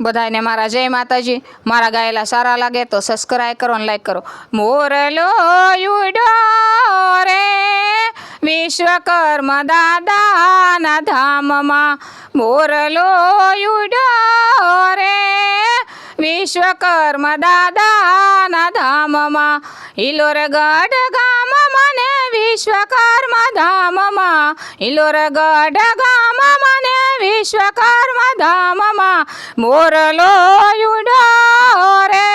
બધાને મારા જય માતાજી. મારા ગાયેલા સારા લાગે તો સબસ્ક્રાઈબ કરો અને લાઈક કરો. મોરલો યુડો રે વિશ્વકર્મ દાદાના ધામમાં. મોરલો યુડો રે વિશ્વકર્મ દાદાના ધામમાં. હિલોરગઢ ગામમાં ને વિશ્વકર્મ ધામમાં. ઇલોર ગઢ ને વિશ્વકર્મ ધામમાં મોરલો યુડો રે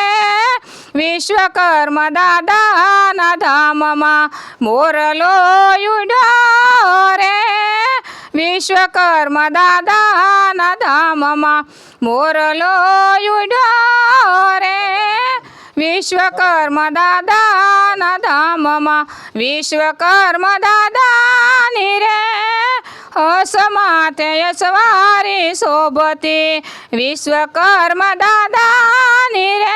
વિશ્વકર્મ દાદાના ધામમાં મોરલો યુડો રે વિશ્વકર્મ દાદાના ધામમાં મોરલો યુડો રે વિશ્વકર્મ દાદાના ધામમાં વિશ્વકર્મ દાદાની રે समात यशवारी सोबती। विश्वकर्म दादा निरे।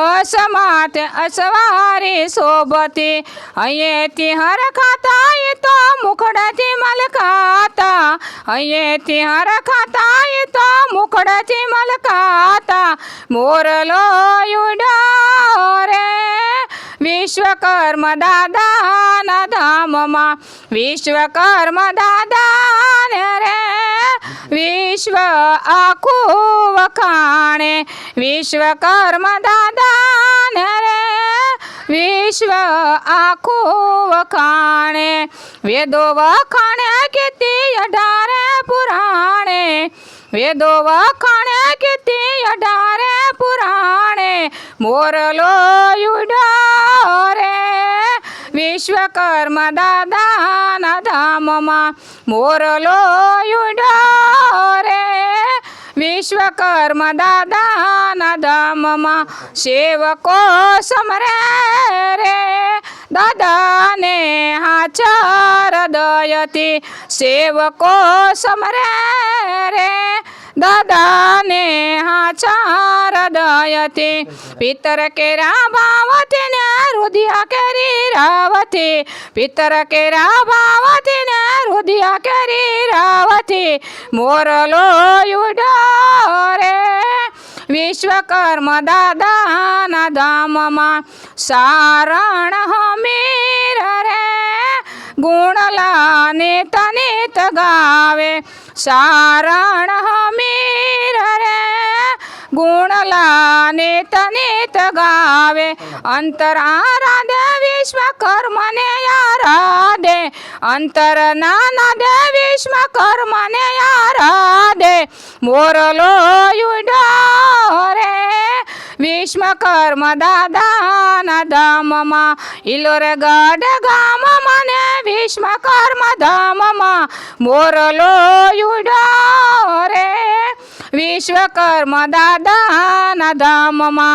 असमात असवारी सोबती। अये तिहर खाता येतो मुखडाची मलकाता। अये तिहर खाता येतो मुखडाची मलकाता। मोरलो युडा વિશ્વકર્મ દાદાના ધામમાં વિશ્વકર્મ દાદાને રે વિશ્વ આખું વખાણે વિશ્વકર્મ દાદાને રે વિશ્વ આખું વખાણે વેદો વખાણે કીર્તિ અઢારે પુરાણે વેદો વખાણે કીર્તિ અઢારે પુરાણે મોરલો વિશ્વકર્મ દાદાના ધામમાં મોરલો રે. વિશ્વકર્મ દાદાના ધામમાં સેવકો સમરે રે. દાદાને હાચર દયતી સેવકો સમરે રે. દાદાને હાચાર दयते पितर के राभावते न हृदय करी रावते पितर के राभावते न हृदय करी रावते मोर लोयुडा रे વિશ્વકર્મ દાદાના ધામમાં સારણ હમીર રે ગુણલાને તને તગાવે સારણ હમીર ಗುಣಲಾನೇತ ನೇತ ಗಾವೆ ಅಂತರ ಆರಾಧ ವಿಶ್ವಕರ್ಮನೆ ಯಾರಾದೆ ಅಂತರ ನಾನದ ವಿಶ್ವಕರ್ಮನೆ ಯಾರಾದೆ ಮೋರಲೋ ಯುಡೋರೆ ವಿಶ್ವಕರ್ಮದ ದಾನ ದಾಮಮ ಇಲ್ಲೋರ ಗಾಡ ಗಾಮಮನೆ ವಿಶ್ವಕರ್ಮ ದಾಮಮ ಮೋರಲೋ ಯುಡೋ विश्वकर्म दादा धाममा